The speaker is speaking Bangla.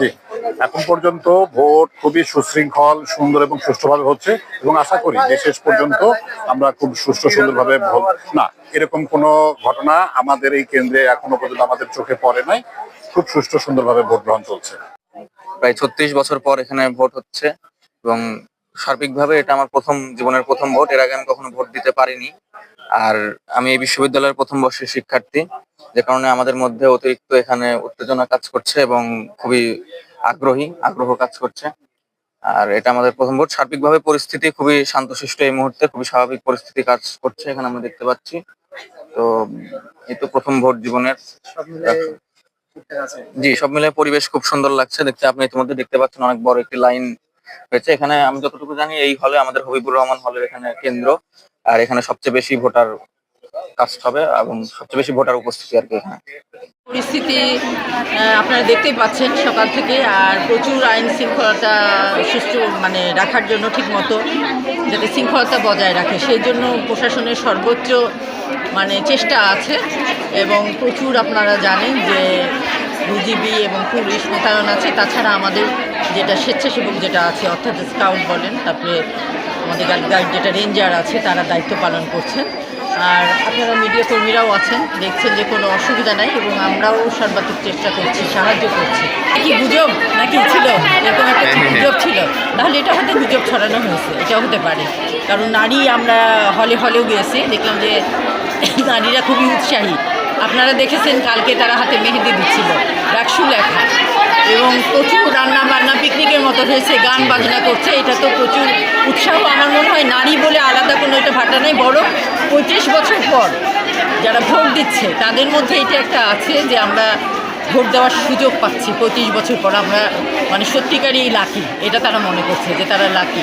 জি। এখন পর্যন্ত ভোট খুবই সুশৃঙ্খল, সুন্দর এবং সুষ্ঠুভাবে হচ্ছে এবং আশা করি যে শেষ পর্যন্ত আমরা খুব সুষ্ঠু, সুন্দরভাবে ভোট না, এরকম কোনো ঘটনা আমাদের এই কেন্দ্রে এখনও পর্যন্ত আমাদের চোখে পড়ে নাই। খুব সুষ্ঠু, সুন্দরভাবে ভোট গ্রহণ চলছে। প্রায় ছত্রিশ বছর পর এখানে ভোট হচ্ছে এবং সার্বিকভাবে এটা আমার প্রথম, জীবনের প্রথম ভোট। এর আগে আমি কখনো ভোট দিতে পারিনি। আর আমি এই বিশ্ববিদ্যালয়ের প্রথম বর্ষের শিক্ষার্থী। যে কারণে আমাদের মধ্যে অতিরিক্ত এখানে উত্তেজনা কাজ করছে এবং খুবই আগ্রহী আগ্রহ কাজ করছে। আর এটা আমাদের প্রথম ভোট সার্বিকভাবে পরিস্থিতি খুবই শান্তশিষ্ট এই মুহূর্তে খুবই স্বাভাবিক পরিস্থিতি কাজ করছে এখানে আমরা দেখতে পাচ্ছি। তো এই তো প্রথম ভোট জীবনের জি সব মিলে পরিবেশ খুব সুন্দর লাগছে। দেখতে আপনি ইতিমধ্যে দেখতে পাচ্ছেন অনেক বড় একটি লাইন হয়েছে। এখানে আমি যতটুকু জানি এই হলে আমাদের হবিবুর রহমান হলের এখানে কেন্দ্র। আর এখানে সবচেয়ে বেশি ভোটার কাস্ট হবে এবং সবচেয়ে বেশি ভোটার উপস্থিতি আর কি এখানে। পরিস্থিতি আপনারা দেখতেই পাচ্ছেন সকাল থেকে, আর প্রচুর আইন শৃঙ্খলতা সুষ্ঠু মানে রাখার জন্য ঠিকমতো যাতে শৃঙ্খলতা বজায় রাখে। সেই জন্য প্রশাসনের সর্বোচ্চ মানে চেষ্টা আছে এবং প্রচুর আপনারা জানেন যে বিজিবি এবং পুলিশ মোতায়েন আছে। তাছাড়া আমাদের যেটা স্বেচ্ছাসেবক যেটা আছে অর্থাৎ স্কাউট বলেন তারপরে আমাদের গাইড যেটা রেঞ্জার আছে তারা দায়িত্ব পালন করছেন। আর আপনারা মিডিয়া কর্মীরাও আছেন দেখছেন যে কোনো অসুবিধা নাই এবং আমরাও সর্বাধিক চেষ্টা করছি সাহায্য করছি। কি গুজব? নাকি ছিল? এরকম একটা কি গুজব ছিল? তাহলে এটা হয়তো গুজব ছড়ানো হয়েছে এটাও হতে পারে। কারণ নারী আমরা হলে হলেও গিয়েছি দেখলাম যে নারীরা খুবই উৎসাহী। আপনারা দেখেছেন কালকে তারা হাতে মেহেদি দিচ্ছিল রাকসু লেখা। এবং প্রচুর মতো হয়েছে, গান বাজনা করছে, এটা তো প্রচুর উৎসাহ। আমার মনে হয় নারী বলে আলাদা কোনো এটা ভাটা নেই বড় পঁয়ত্রিশ বছর পর যারা ভোট দিচ্ছে, তাদের মধ্যে এটা একটা আছে যে আমরা ভোট দেওয়ার সুযোগ পাচ্ছি পঁয়ত্রিশ বছর পর। আমরা মানে সত্যিকারই লাকি এটা তারা মনে করছে যে তারা লাকি